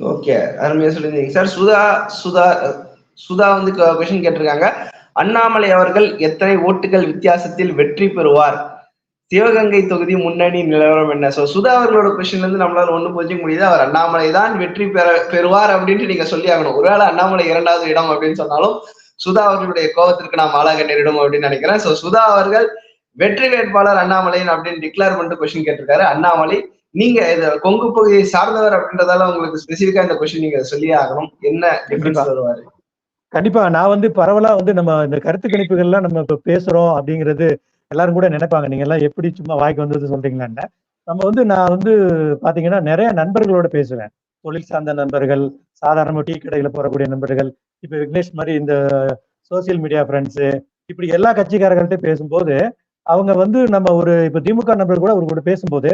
Okay அருமையா சொல்லியிருந்தீங்க. Sir Sudha Sudha Sudha வந்து கொஸ்டின் கேட்டிருக்காங்க. அண்ணாமலை அவர்கள் எத்தனை ஓட்டுகள் வித்தியாசத்தில் வெற்றி பெறுவார்? சிவகங்கை தொகுதி முன்னணி நிலவரம் என்ன? ஸோ சுதா அவர்களோட கொஸ்டின்ல இருந்து நம்மளால ஒண்ணு புரிஞ்சுக்க முடியுது. அவர் அண்ணாமலை தான் வெற்றி பெற பெறுவார் அப்படின்ட்டு நீங்க சொல்லி ஆகணும். ஒருவேளை அண்ணாமலை இரண்டாவது இடம் அப்படின்னு சொன்னாலும் சுதா அவர்களுடைய கோபத்திற்கு நாம் ஆளாக நேரிடும் அப்படின்னு நினைக்கிறேன். ஸோ சுதா அவர்கள் வெற்றி வேட்பாளர் அண்ணாமலையின் அப்படின்னு டிக்ளேர் பண்ணிட்டு கொஸ்டின் கேட்டிருக்காரு. அண்ணாமலை நீங்க இந்த கொங்கு பகுதியை சார்ந்தவர் அப்படின்றதால உங்களுக்கு ஸ்பெசிபிக்கா இந்த கொஸ்டின் நீங்க சொல்லியே ஆகணும். என்ன டிஃபரன்ஸ் வருவாரு? கண்டிப்பா. நான் வந்து பரவலா வந்து நம்ம இந்த கருத்து கணிப்புகள்லாம் நம்ம இப்ப பேசுறோம் அப்படிங்கிறது எல்லாரும் கூட நினைப்பாங்க. நீங்க எல்லாம் எப்படி சும்மா வாய்க்கு வந்தது சொல்றீங்களான்னு நம்ம வந்து நான் வந்து பாத்தீங்கன்னா நிறைய நண்பர்களோட பேசுவேன். தொழில் சார்ந்த நண்பர்கள் சாதாரண டீ கடையில போறக்கூடிய நண்பர்கள் இப்ப விக்னேஷ் மாதிரி இந்த சோசியல் மீடியா ஃப்ரெண்ட்ஸ் இப்படி எல்லா கட்சிக்காரர்கள்ட்ட பேசும்போது அவங்க வந்து நம்ம ஒரு இப்ப திமுக நண்பர் கூட அவர் கூட பேசும்போது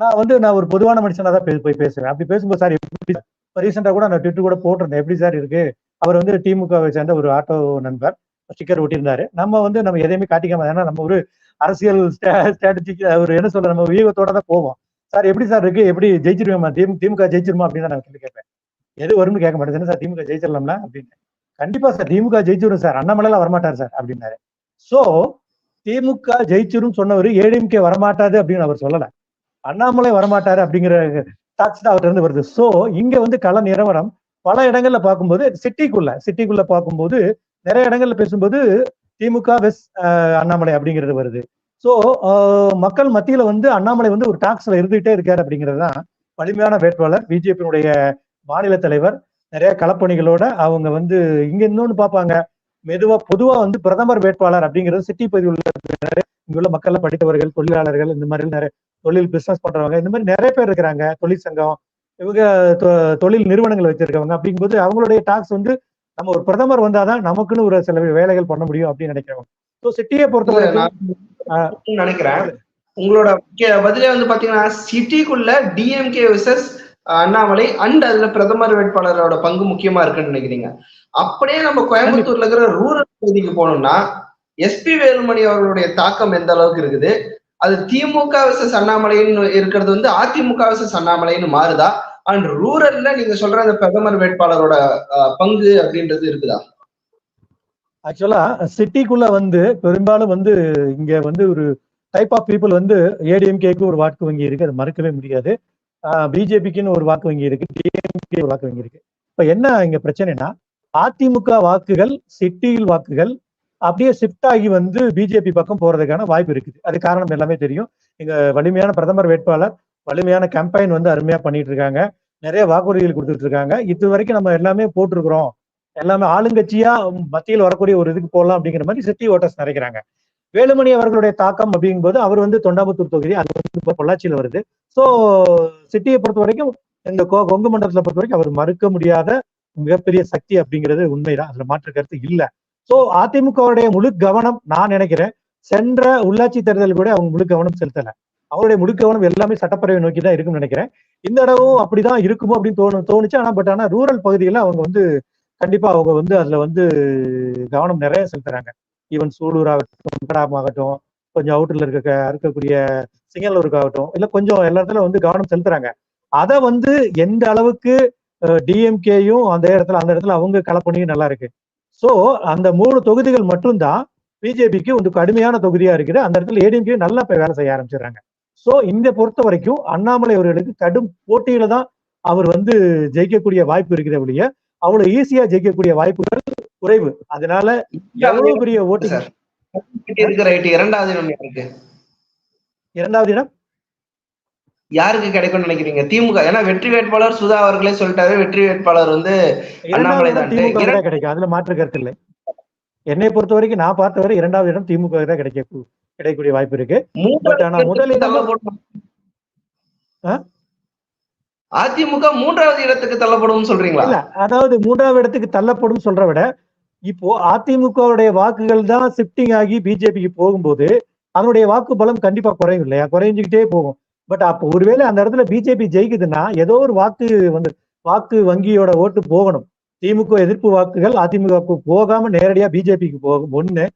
நான் வந்து நான் ஒரு பொதுவான மனுஷனா தான் போய் பேசுவேன். அப்படி பேசும்போது சார் எப்படி இப்போ ரீசெண்டா கூட நான் ட்விட்டர் கூட போட்டிருந்தேன். எப்படி சார் இருக்கு? அவர் வந்து திமுகவை சேர்ந்த ஒரு ஆட்டோ நண்பர் ஸ்டிக்கர் ஒட்டியிருந்தாரு. நம்ம வந்து நம்ம எதையுமே காட்டிக்காம ஏன்னா நம்ம ஒரு அரசியல் ஸ்ட்ராட்டஜிக்கு ஒரு என்ன சொல்ற நம்ம வியூகத்தோட தான் போவோம். சார் எப்படி சார் இருக்கு? எப்படி ஜெயிச்சிருவேமா திமுக திமுக ஜெயிச்சிருமா? அப்படின்னு தான் நான் கேள்வி கேட்பேன். எது வரும்னு கேட்க மாட்டேன். என்ன சார் திமுக ஜெயிச்சிடலாம்ல? அப்படின்னு. கண்டிப்பா சார் திமுக ஜெயிச்சிரும் சார். அண்ணாமலையில வரமாட்டார் சார் அப்படின்னாரு. சோ திமுக ஜெயிச்சிரும் சொன்னவர் ஏடிஎம்கே வரமாட்டாது அப்படின்னு அவர் சொல்லலை. அண்ணாமலை வரமாட்டாரு அப்படிங்கிற டாக்ஸ் தான் அவர்கிட்ட இருந்து வருது. ஸோ இங்க வந்து கள நிலவரம் பல இடங்கள்ல பார்க்கும்போது சிட்டிக்குள்ள சிட்டிக்குள்ள பார்க்கும்போது நிறைய இடங்கள்ல பேசும்போது திமுக வெஸ் அண்ணாமலை அப்படிங்கிறது வருது. ஸோ மக்கள் மத்தியில வந்து அண்ணாமலை வந்து ஒரு டாக்ஸ்ல இருந்துகிட்டே இருக்காரு அப்படிங்கிறது தான் வலிமையான வேட்பாளர். பிஜேபியினுடைய மாநில தலைவர். நிறைய களப்பணிகளோட அவங்க வந்து இங்க இன்னொன்னு பார்ப்பாங்க. மெதுவா பொதுவா வந்து பிரதமர் வேட்பாளர் அப்படிங்கிறது சிட்டி பகுதியில் உள்ள இங்க உள்ள மக்கள் படித்தவர்கள் தொழிலாளர்கள் இந்த மாதிரி நிறைய தொழில் பிசினஸ் பண்றவங்க இந்த மாதிரி நிறைய பேர் இருக்கிறாங்க. தொழிற்சங்கம் இவங்க தொழில் நிறுவனங்கள் வச்சிருக்கவங்க அப்படிங்கும்போது அவங்களுடைய டாக்ஸ் வந்து நம்ம ஒரு பிரதமர் வந்தாதான் நமக்குன்னு ஒரு சில வேலைகள் பண்ண முடியும் அப்படின்னு நினைக்கிறவங்க. ஸோ சிட்டியை பொறுத்த வரைக்கும் நினைக்கிறேன். உங்களோட கே- பதிலே வந்து பாத்தீங்கன்னா சிட்டிக்குள்ள டிஎம்கே விசஸ் அண்ணாமலை அண்ட் அதுல பிரதமர் வேட்பாளரோட பங்கு முக்கியமா இருக்குன்னு நினைக்கிறீங்க. அப்படியே நம்ம கோயம்புத்தூர்ல இருக்கிற ரூரல் பகுதிக்கு போனோம்னா எஸ்பி வேலுமணி அவர்களுடைய தாக்கம் எந்த அளவுக்கு இருக்குது? அது திமுக விசஸ் அண்ணாமலைன்னு இருக்கிறது வந்து அதிமுக விசஸ் அண்ணாமலைன்னு மாறுதா? அண்ட் ரூரல்ல நீங்க சொல்ற அந்த பிரதமர் வேட்பாளரோட பங்கு அப்படின்றது இருக்குதா? ஆக்சுவலா சிட்டிக்குள்ள வந்து பெரும்பாலும் வந்து இங்க வந்து ஒரு டைப் ஆஃப் பீப்புள் வந்து ஏடிஎம்கேக்கு ஒரு வாக்கு வங்கி இருக்கு. அது மறக்கவே முடியாது. பிஜேபிக்குன்னு ஒரு வாக்கு வங்கி இருக்கு. டிஎம்கே வாக்கு வங்கி இருக்கு. இப்ப என்ன இங்க பிரச்சனைனா அதிமுக வாக்குகள் சிட்டியில் வாக்குகள் அப்படியே ஷிஃப்ட் ஆகி வந்து பிஜேபி பக்கம் போறதுக்கான வாய்ப்பு இருக்குது. அது காரணம் எல்லாமே தெரியும். எங்க வலிமையான பிரதமர் வேட்பாளர் வலிமையான கேம்பெயின் வந்து அருமையா பண்ணிட்டு இருக்காங்க நிறைய வாக்குறுதிகள் கொடுத்துட்டு இருக்காங்க இது வரைக்கும் நம்ம எல்லாமே போட்டிருக்கிறோம். எல்லாமே ஆளுங்கட்சியா மத்தியில் வரக்கூடிய ஒரு இதுக்கு போகலாம் அப்படிங்கிற மாதிரி சிட்டி ஓட்டர்ஸ் நினைக்கிறாங்க. வேலுமணி அவர்களுடைய தாக்கம் அப்படிங்கும்போது அவர் வந்து தொண்டாமுத்தூர் தொகுதி அது வந்து இப்போ பொள்ளாச்சியில் வருது. ஸோ சிட்டியை பொறுத்த வரைக்கும் இந்த கொங்கு மண்டலத்தை பொறுத்த வரைக்கும் அவர் மறுக்க முடியாத மிகப்பெரிய சக்தி அப்படிங்கிறது உண்மைதான். அதுல மாற்று கருத்து இல்ல. சோ அதிமுகவுடைய முழு கவனம் நான் நினைக்கிறேன் சென்ற உள்ளாட்சி தேர்தல் கூட அவங்க முழு கவனம் செலுத்தல. அவருடைய முழு கவனம் எல்லாமே சட்டப்பேரவை நோக்கி தான் இருக்கும்னு நினைக்கிறேன். இந்த இடமும் அப்படிதான் இருக்குமோ அப்படின்னு தோணு தோணுச்சு. ஆனா பட் ஆனா ரூரல் பகுதியில அவங்க வந்து கண்டிப்பா அவங்க வந்து அதுல வந்து கவனம் நிறைய செலுத்துறாங்க. ஈவன் சூலூர் ஆகட்டும் ஆகட்டும் கொஞ்சம் அவுட்டர்ல இருக்க இருக்கக்கூடிய சிங்கலூருக்கு ஆகட்டும் இல்ல கொஞ்சம் எல்லா இடத்துல வந்து கவனம் செலுத்துறாங்க. அதை வந்து எந்த அளவுக்கு டிஎம்கேயும் அந்த இடத்துல அந்த இடத்துல அவங்க கலப்பணியும் நல்லா இருக்கு. சோ அந்த மூணு தொகுதிகள் மட்டும்தான் பிஜேபிக்கு வந்து கடுமையான தொகுதியா இருக்குது. அந்த இடத்துல ஏடிஎம்கே நல்லா போய் வேலை செய்ய ஆரம்பிச்சிடுறாங்க. சோ இந்த பொறுத்த வரைக்கும் அண்ணாமலை அவர்களுக்கு கடும் போட்டியில தான் அவர் வந்து ஜெயிக்கக்கூடிய வாய்ப்பு இருக்குது ஒழிய அவ்வளவு ஈஸியா ஜெயிக்கக்கூடிய வாய்ப்புகள் குறைவு. அதனால எவ்வளவு பெரிய ரைட் இரண்டாவது இடம் இரண்டாவது இடம்? யாருக்கு கிடைக்கும்னு நினைக்கிறீங்க? திமுக. ஏன்னா வெற்றி வேட்பாளர் சுதா அவர்களே சொல்லிட்டாரு. வெற்றி வேட்பாளர் வந்து அண்ணாமலை தான். கிடைக்கும். அதுல மாற்று கருத்து இல்லை. என்னை பொறுத்த வரைக்கும் நான் பார்த்த வரை இரண்டாவது இடம் திமுக தான் கிடைக்க கிடைக்கக்கூடிய வாய்ப்பு இருக்கு. பட் ஆனா முதல்? அதிமுக மூன்றாவது இடத்துக்கு தள்ளப்படும் சொல்றீங்களா? அதாவது மூன்றாவது இடத்துக்கு தள்ளப்படும் சொல்ற விட இப்போ அதிமுகவுடைய வாக்குகள் தான் ஷிஃப்டிங் ஆகி பிஜேபிக்கு போகும்போது அதனுடைய வாக்கு பலம் கண்டிப்பா குறையும் இல்லையா? குறைஞ்சுக்கிட்டே போகும். பட் அப்போ ஒருவேளை அந்த இடத்துல பிஜேபி ஜெயிக்குதுன்னா ஏதோ ஒரு வாக்கு வந்து வாக்கு வங்கியோட ஓட்டு போகணும். திமுக எதிர்ப்பு வாக்குகள் அதிமுகவுக்கு போகாம நேரடியா பிஜேபிக்கு போகும். ஒண்ணு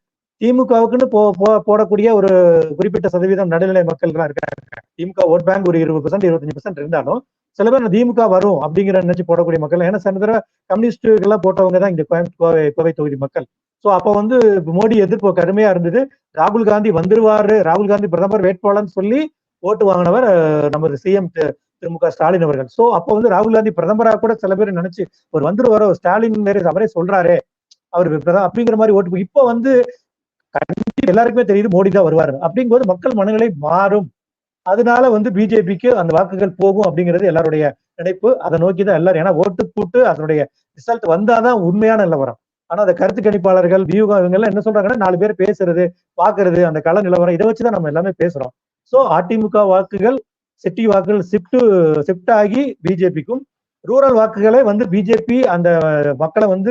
திமுகவுக்குன்னு போ போடக்கூடிய ஒரு குறிப்பிட்ட சதவீதம் நடுநிலை மக்கள் தான் இருக்காங்க. திமுக ஓட் பேங்க் ஒரு இருபது பர்சன்ட் இருபத்தஞ்சு பர்சன்ட் இருந்தாலும் சில பேர் திமுக வரும் அப்படிங்கிற நினைச்சு போடக்கூடிய மக்கள் ஏன்னா சில தடவை கம்யூனிஸ்டுகள்லாம் போட்டவங்க தான் இங்க கோயம்~ கோவை கோவை தொகுதி மக்கள். சோ அப்ப வந்து மோடி எதிர்ப்பு கடுமையா இருந்தது. ராகுல் காந்தி வந்துருவாரு. ராகுல் காந்தி பிரதமர் வேட்பாளர்னு சொல்லி ஓட்டு வாங்கினவர் நமது சிஎம் திரு மு க ஸ்டாலின் அவர்கள். சோ அப்ப வந்து ராகுல் காந்தி பிரதமரா கூட சில பேர் நினைச்சு ஒரு வந்துருவாரோ ஸ்டாலின் வேற அவரே சொல்றாரு அவர் அப்படிங்கிற மாதிரி ஓட்டு இப்ப வந்து கண்டிப்பா எல்லாருக்குமே தெரியுது மோடி தான் வருவாரு. அப்படிங்கும்போது மக்கள் மனநிலை மாறும். அதனால வந்து பிஜேபிக்கு அந்த வாக்குகள் போகும் அப்படிங்கிறது எல்லாருடைய நினைப்பு. அதை நோக்கி தான் எல்லாரும் ஏன்னா ஓட்டு போட்டு அதனுடைய ரிசல்ட் வந்தாதான் உண்மையான நிலவரம். ஆனா அந்த கருத்து கணிப்பாளர்கள் வியூகம் இவங்க எல்லாம் என்ன சொல்றாங்கன்னா நாலு பேர் பேசுறது பாக்குறது அந்த கள நிலவரம் இதை வச்சுதான் நம்ம எல்லாமே பேசுறோம். ஸோ அதிமுக வாக்குகள் சிட்டி வாக்குகள் ஷிஃப்ட் ஷிஃப்ட் ஆகி பிஜேபிக்கும் ரூரல் வாக்குகளை வந்து பிஜேபி அந்த மக்களை வந்து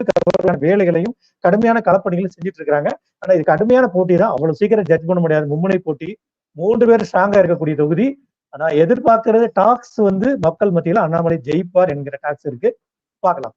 வேலைகளையும் கடுமையான களப்பணிகளையும் செஞ்சுட்டு இருக்காங்க ஆனா இது கடுமையான போட்டி தான். அவ்வளவு சீக்கிரம் ஜட்ஜ் பண்ண முடியாது. மும்முனை போட்டி. மூன்று பேர் ஸ்ட்ராங்கா இருக்கக்கூடிய தொகுதி. ஆனா எதிர்பார்க்கிறது டாக்ஸ் வந்து மக்கள் மத்தியில அண்ணாமலை ஜெயிப்பார் என்கிற டாக்ஸ் இருக்கு. பார்க்கலாம்.